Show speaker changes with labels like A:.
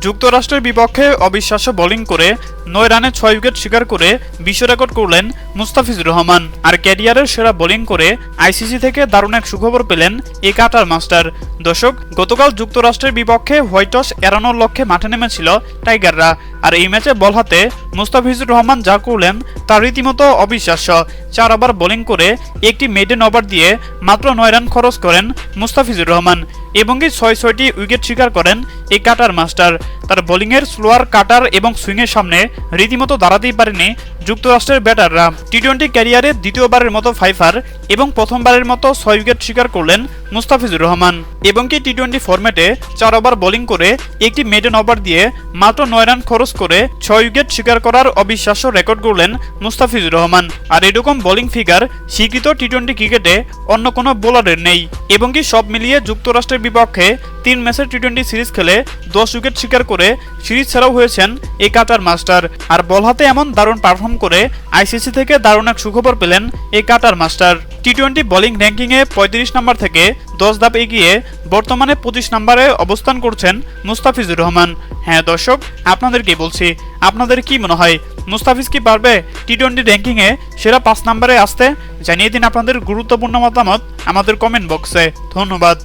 A: যুক্তরাষ্ট্রের বিপক্ষে অবিশ্বাস্য বোলিং করে নয় রানে ছয় উইকেট স্বীকার করে বিশ্ব রেকর্ড করলেন মুস্তাফিজুর রহমান। আর ক্যারিয়ারের সেরা বোলিং করে আইসিসি থেকে দারুণ এক সুখবর পেলেন এ কাটার মাস্টার। দর্শক, গতকাল যুক্তরাষ্ট্রের বিপক্ষে হোয়াইট টস এড়ানোর লক্ষ্যে মাঠে নেমেছিল টাইগাররা। আর এই ম্যাচে বল হাতে মুস্তাফিজুর রহমান যা করলেন তা রীতিমতো অবিশ্বাস্য। চার ওভার বোলিং করে একটি মেডেন ওভার দিয়ে মাত্র নয় রান খরচ করেন মুস্তাফিজুর রহমান এবং ছয় ছয়টি উইকেট শিকার করেন এই কাটার মাস্টার। তার বোলিংয়ের স্লোয়ার, কাটার এবং সুইংয়ের সামনে রীতিমতো দাঁড়াতেই পারেনি যুক্তরাষ্ট্রের ব্যাটাররা টি টোয়েন্টি ক্যারিয়ারে দ্বিতীয়বারের মতো ফাইফার এবং প্রথমবারের মতো ছয় উইকেট শিকার করলেন মুস্তাফিজুর রহমান। এবং কি টি টোয়েন্টি ফরম্যাটে চার ওভার বোলিং করে একটি মেডেন ওভার দিয়ে মাত্র নয় রান খরচ করে ছয় উইকেট শিকার করার অবিশ্বাস্য রেকর্ড করলেন মুস্তাফিজুর রহমান। আর এরকম বোলিং ফিগার স্বীকৃত টি টোয়েন্টি ক্রিকেটে অন্য কোনো বোলারের নেই। এবং কি সব মিলিয়ে যুক্তরাষ্ট্রের বিপক্ষে তিন ম্যাচের টি টোয়েন্টি সিরিজ খেলে দশ উইকেট শিকার করে সিরিজ ছাড়াও হয়েছেন এই কাটার মাস্টার। আর বল হাতে এমন দারুণ পারফর্ম করে আইসিসি থেকে দারুণ এক সুখবর পেলেন এই cutter master. T twenty bowling র্যাঙ্কিংয়ে পঁয়ত্রিশ নম্বর থেকে দশ ধাপ এগিয়ে বর্তমানে পঁচিশ নম্বরে অবস্থান করছেন মুস্তাফিজুর রহমান। হ্যাঁ দর্শক আপনাদের কি বলছি, আপনাদের কি মনে হয়, মুস্তাফিজ কি পারবে টি টোয়েন্টি র্যাঙ্কিংয়ে সেরা পাঁচ নম্বরে আসতে? জানিয়ে দিন আপনাদের গুরুত্বপূর্ণ মতামত আমাদের কমেন্ট বক্সে ধন্যবাদ।